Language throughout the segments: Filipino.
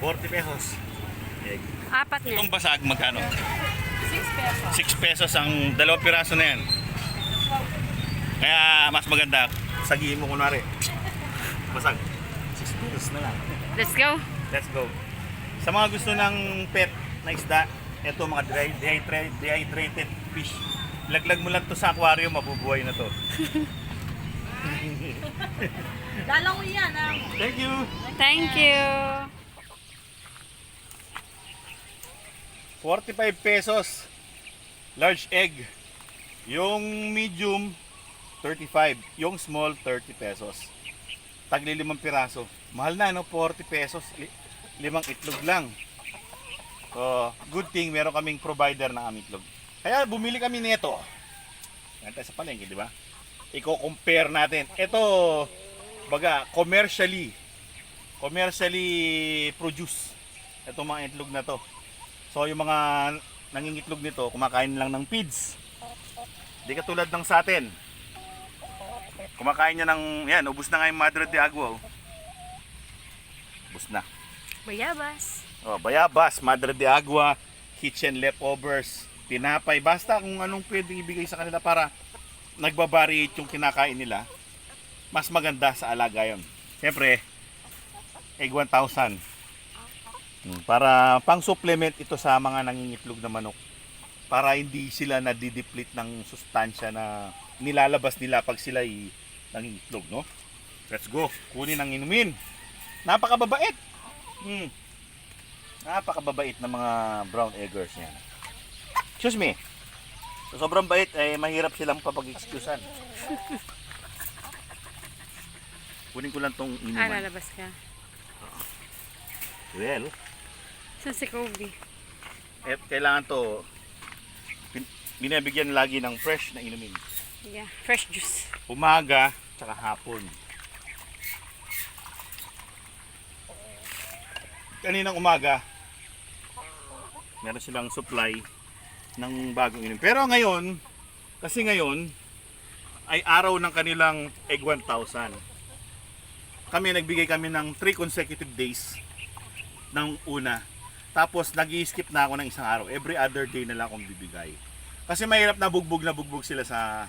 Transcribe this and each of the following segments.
40 pesos. Egg. Apat na. Itong basag magkano? 6 pesos. 6 pesos ang dalawang piraso na yan. Kaya mas maganda, sagihin mo kunwari. Basag. 6 pesos na lang. Let's go. Let's go. Sa mga gusto ng pet na isda, ito mga dry, dehydrated, dehydrated fish. Laglag mo lang to sa aquarium, mabubuhay na to. Lalaw yan, ah. Thank you! Thank you. 45 pesos. Large egg. Yung medium, 35. Yung small, 30 pesos. Tagli limang piraso. Mahal na, no? 40 pesos. Li- limang itlog lang. So, good thing, meron kaming provider ng aming itlog. Kaya bumili kami nito. Yan tayo sa palengke, di ba? Iko-compare natin. Ito, baga, commercially, commercially produced. Itong mga itlog na to. So yung mga nangingitlog nito, kumakain lang ng feeds. Di katulad ng sa atin. Kumakain niya ng, yan, ubus na nga yung Madre de Agua. Ubus na. Bayabas. Oh, bayabas, Madre de Agua, kitchen leftovers, tinapay, basta kung anong pwede ibigay sa kanila para nagbabariate yung kinakain nila, mas maganda sa alaga yun. Siyempre, egg 1,000. Hmm, Para pang supplement ito sa mga nangingitlog na manok. Para hindi sila nadideplete ng sustansya na nilalabas nila pag sila ay nangingitlog, no? Let's go. Kunin ang inumin. Napakababait. Hmm. Napakababait ng mga brown eggers niyan. Excuse me. So, sobrang bait, eh, mahirap silang papag-excusean. Kunin ko lang tong Ah, inuman. lalabas ka. Well, Saan si Kobe? eh, kailangan to bin- binibigyan lagi ng fresh na inumin. Yeah, fresh juice. Umaga, tsaka hapon. Kaninang umaga, meron silang supply ng bagong inumin. Pero ngayon, kasi ngayon, ay araw ng kanilang egg 1,000. Kami, nagbigay kami ng 3 consecutive days ng una. Tapos, nag skip na ako ng isang araw. Every other day na lang akong bibigay. Kasi mahirap na bugbog na bugbog sila sa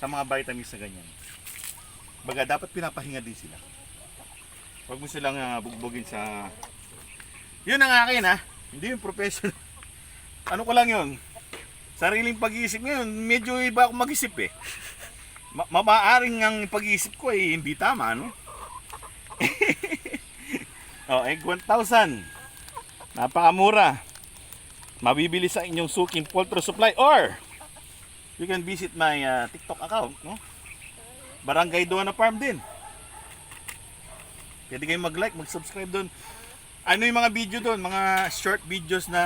sa mga vitamins na ganyan. Baga, dapat pinapahinga din sila. Huwag mo silang ah, bugbogin sa... Yun ang akin ha. Hindi yung professional. ano ko lang yun. Sariling pag-iisip ngayon, medyo iba ako mag-isip eh. Ma- mamaaring ang pag-iisip ko eh, hindi tama, no? oh, egg 1,000. Napakamura. Mabibili sa inyong suking poultry supply or you can visit my uh, TikTok account, no? Barangay Duana Farm din. Pwede kayong mag-like, mag-subscribe doon. Ano yung mga video doon? Mga short videos na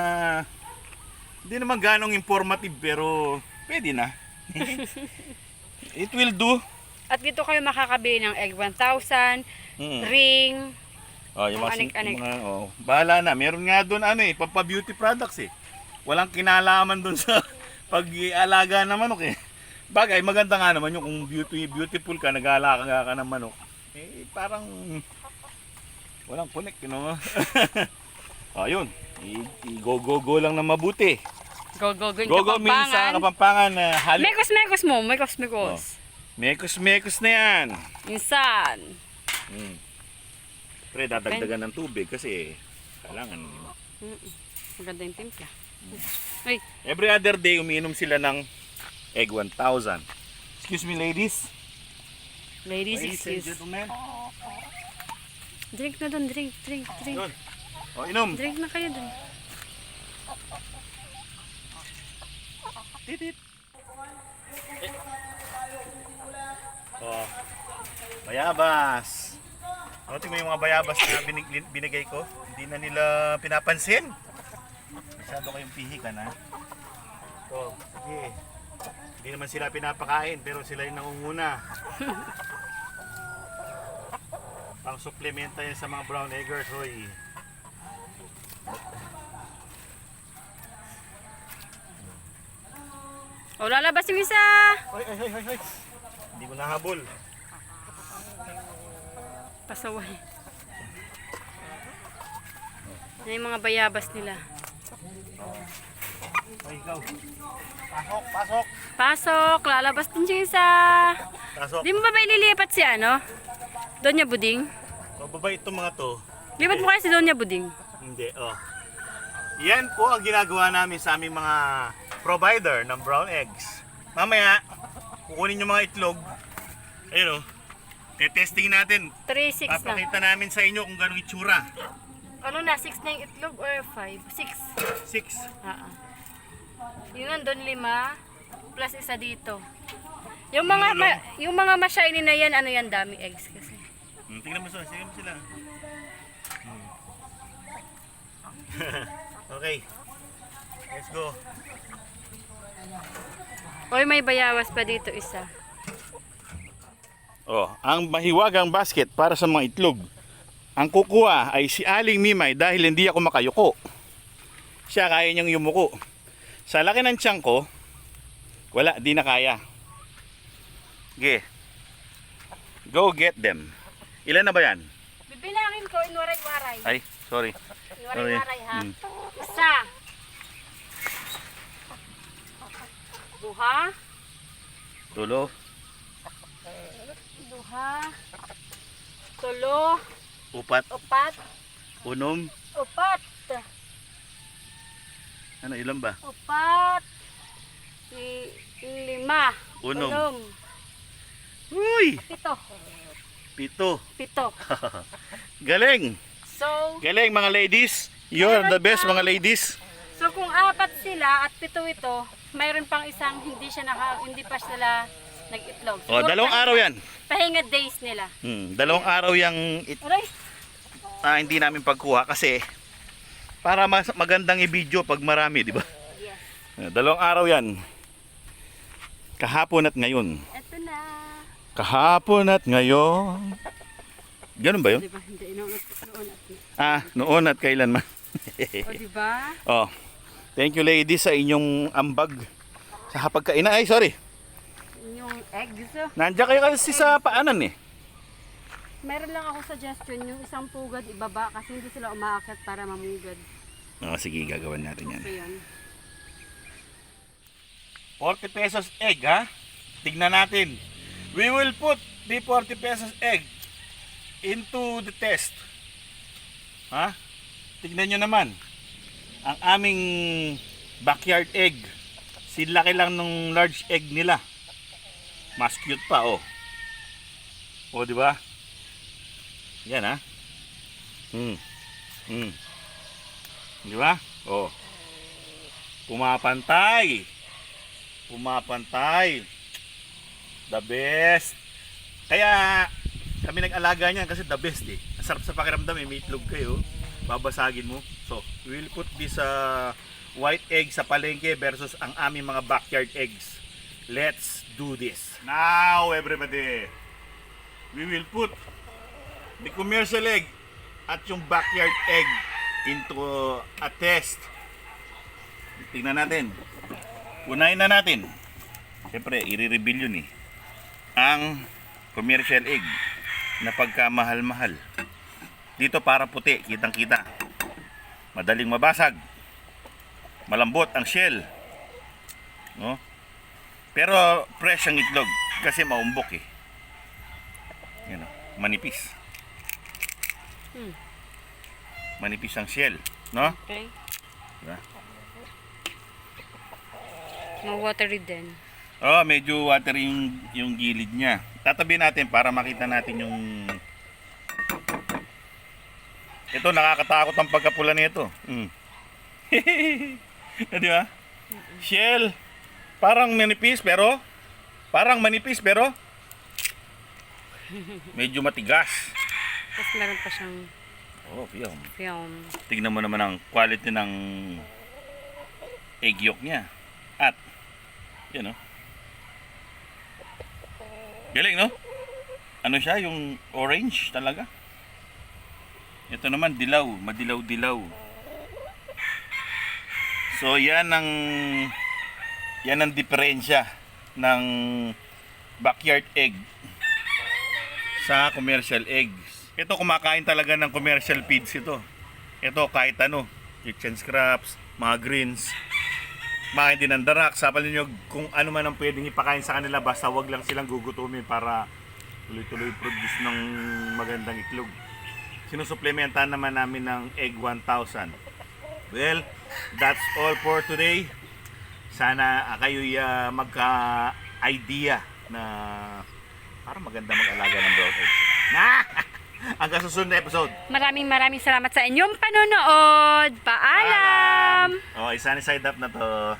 hindi naman ganong informative pero pwede na. It will do. At dito kayo makakabili ng egg 1,000, Mm. ring, Oh, yung mga, anik-anik. yung mga oh, bahala na. Meron nga doon ano eh, pampa beauty products eh. Walang kinalaman doon sa pag-ialaga ng manok eh. Bagay, maganda nga naman yung kung beauty, beautiful ka, nag-aalaga ka ng manok. Eh, parang walang connect, you know? oh, yun. I- I-go-go-go lang na mabuti. go go go, Go-go means sa Kapampangan na halik. Mekos mekos mo, mekos mekos. Mekos-mekos na yan. Insan. Mm. Pre, dadagdagan ng tubig kasi kailangan Mm-mm. Maganda yung timpla. Ay, Every other day, umiinom sila ng egg 1,000. Excuse me, ladies. ladies, Ladies and excuse. gentlemen. Drink na dun, drink, drink, drink. Yun. O, inom. Drink na kayo dun. Titit. Eh. Oh. Bayabas. Ano tingnan mo yung mga bayabas na binig, binigay ko? Hindi na nila pinapansin. Masyado kayong pihikan ha. So, sige. Hindi naman sila pinapakain pero sila yung nangunguna. Pang suplementa yan sa mga brown eggers, hoy. O, lalabas yung isa. Hoy, hoy, hoy, hoy. Hindi mo nahabol. Pasaway. Yan yung mga bayabas nila. Ikaw. Pasok, pasok. Pasok, lalabas din siya isa. Pasok. Di mo ba ba ililipat si ano? Donya Buding? Mababa itong mga to. Lipat mo kaya si Donya Buding? Hindi, oh. Yan po ang ginagawa namin sa aming mga provider ng brown eggs. Mamaya, kukunin yung mga itlog. Ayun oh. Tetesting natin. 3, 6 lang. Papakita namin sa inyo kung gano'ng itsura. Ano na, 6 na yung itlog or 5? 6. Six. Oo. Yun nandun lima, plus isa dito. Yung mga ma, yung mga ma-shiny na yan, ano yan, dami eggs kasi. Hmm, tingnan mo sila. Tingnan mo sila. Hmm. okay. Let's go. Oy, may bayawas pa dito isa. Oh, ang mahiwagang basket para sa mga itlog. Ang kukuha ay si Aling Mimay dahil hindi ako makayuko. Siya kaya niyang yumuko. Sa laki ng tiyan ko, wala, di na kaya. Ge. Go get them. Ilan na ba yan? Bibilangin ko, inwaray-waray. Ay, sorry. Inwaray-waray ha. Hmm. Isa. Duha. Tulo. Duha. Tulo. Upat. Upat. Unom. Upat. Ano, ilan ba? Upat. I- lima. Unom. Unom. Uy! Pito. Pito. Pito. Galing! So, Galing mga ladies. You're the best mga ladies. so kung apat sila at pito ito, mayroon pang isang hindi siya naka, hindi pa sila nag-itlog. O, Oh, dalawang araw yan. Pahinga days nila. Hmm, dalawang araw yung it, Aray, ah, hindi namin pagkuha kasi para mas magandang i-video pag marami, di ba? yes. Eh, Dalawang araw yan. Kahapon at ngayon. Ito na. Kahapon at ngayon. Ganun ba yun? Di ba? Hindi, noon at noon at Ah, noon at kailanman. O, di ba? oh, thank you ladies sa inyong ambag sa hapagkainan. Ay, sorry. Eggs. Nandiyan kayo kasi sa paanan eh. Meron lang ako suggestion, yung isang pugad ibaba kasi hindi sila umaakyat para mamugad. Oh, sige, gagawin natin yan. So, yun. 40 pesos egg ha. Tignan natin. We will put the 40 pesos egg into the test. Ha? Tignan nyo naman. Ang aming backyard egg. Silaki lang nung large egg nila. Mas cute pa oh. Oh, di ba? Yan ha. Hmm. Hmm. Di ba? Oh. Pumapantay pumapantay. The best. Kaya kami nag-alaga niyan kasi the best eh. Ang sarap sa pakiramdam eh, may itlog kayo. Babasagin mo. So, we will put this uh, white egg sa palengke versus ang aming mga backyard eggs. Let's do this. Now, everybody, we will put the commercial egg at yung backyard egg into a test. Tingnan natin. Unahin na natin. Siyempre, i-reveal yun eh. Ang commercial egg na pagkamahal-mahal. Dito para puti, kitang-kita. Madaling mabasag. Malambot ang shell. No? Pero fresh ang itlog kasi maumbok eh. Yan oh, manipis. Hmm. Manipis ang shell, no? Okay. Diba? Mga watery din. Oh, medyo watery yung, yung gilid niya. Tatabi natin para makita natin yung... Ito, nakakatakot ang pagkapula nito. Mm. Di ba? Shell. Parang manipis pero... Parang manipis pero... Medyo matigas. Tapos meron pa siyang Oh, film. film. Tignan mo naman ang quality ng egg yolk niya. At, yan o. Galing, no? Ano siya? Yung orange talaga. Ito naman, dilaw. Madilaw-dilaw. So, yan ang yan ang diferensya ng backyard egg sa commercial eggs. Ito kumakain talaga ng commercial feeds ito. ito kahit ano, kitchen scraps, mga greens, makain din ng darak. Sapal ninyo kung ano man ang pwedeng ipakain sa kanila basta wag lang silang gugutumin para tuloy-tuloy produce ng magandang itlog. Sinusuplementan naman namin ng egg 1,000. Well, that's all for today. Sana ah, kayo'y ah, magka-idea na para maganda mag-alaga ng brown eggs. Na! Hanggang susunod na episode. Maraming maraming salamat sa inyong panonood. Paalam! Oh, isa ni side up na to.